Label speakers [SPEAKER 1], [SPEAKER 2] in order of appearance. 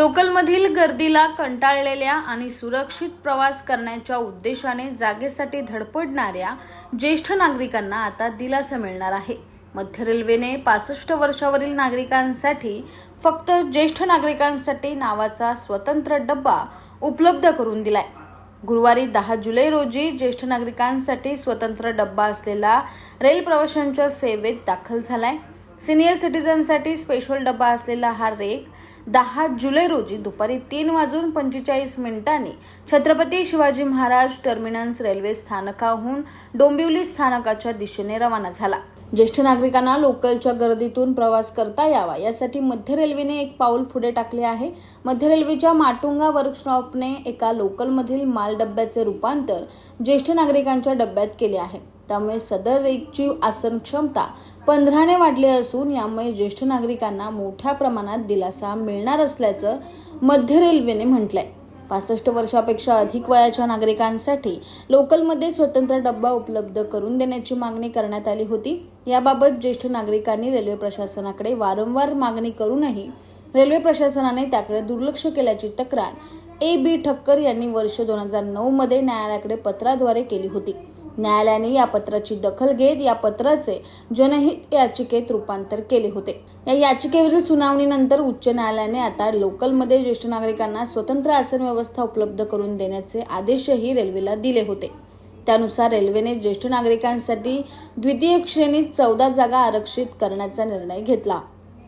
[SPEAKER 1] लोकलमधील गर्दीला कंटाळलेल्या आणि सुरक्षित प्रवास करण्याच्या उद्देशाने जागेसाठी धडपडणाऱ्या ज्येष्ठ नागरिकांना आता दिलासा मिळणार आहे. मध्य रेल्वेने पासष्ट वर्षावरील नागरिकांसाठी फक्त ज्येष्ठ नागरिकांसाठी नावाचा स्वतंत्र डब्बा उपलब्ध करून दिलाय. गुरुवारी दहा जुलै रोजी ज्येष्ठ नागरिकांसाठी स्वतंत्र डब्बा असलेला रेल प्रवाशांच्या सेवेत दाखल झालाय. सिनियर सिटीजनसाठी स्पेशल डबा असलेला हा रेक दहा जुलै रोजी दुपारी तीन वाजून पंचेचाळीस मिनिटांनी छत्रपती शिवाजी महाराज टर्मिनस रेल्वे स्थानकाहून डोंबिवली स्थानकाच्या दिशेने रवाना झाला. ज्येष्ठ नागरिकांना लोकलच्या गर्दीतून प्रवास करता यावा यासाठी मध्य रेल्वेने एक पाऊल पुढे टाकले आहे. मध्य रेल्वेच्या माटुंगा वर्कशॉपने एका लोकलमधील माल डब्याचे रूपांतर ज्येष्ठ नागरिकांच्या डब्यात केले आहे. त्यामुळे सदर रेकची आसन क्षमता पंधराने वाढली असून यामुळे ज्येष्ठ नागरिकांना मोठ्या प्रमाणात दिलासा मिळणार असल्याचं मध्य रेल्वेने म्हटलंय. पासष्ट वर्षापेक्षा अधिक वयाच्या नागरिकांसाठी लोकलमध्ये स्वतंत्र डब्बा उपलब्ध करून देण्याची मागणी करण्यात आली होती. याबाबत ज्येष्ठ नागरिकांनी रेल्वे प्रशासनाकडे वारंवार मागणी करूनही रेल्वे प्रशासनाने त्याकडे दुर्लक्ष केल्याची तक्रार ए बी ठक्कर यांनी वर्ष दोन हजार नऊमध्ये न्यायालयाकडे पत्राद्वारे केली होती. न्यायालयाने या पत्राची दखल घेत या पत्राचे जनहित याचिकेत रूपांतर केले होते. या याचिकेवरील सुनावणीनंतर उच्च न्यायालयाने आता लोकलमध्ये ज्येष्ठ नागरिकांना स्वतंत्र आसन व्यवस्था उपलब्ध करून देण्याचे आदेशही रेल्वेला दिले होते. त्यानुसार रेल्वेने ज्येष्ठ नागरिकांसाठी द्वितीय श्रेणीत चौदा जागा आरक्षित करण्याचा निर्णय घेतला.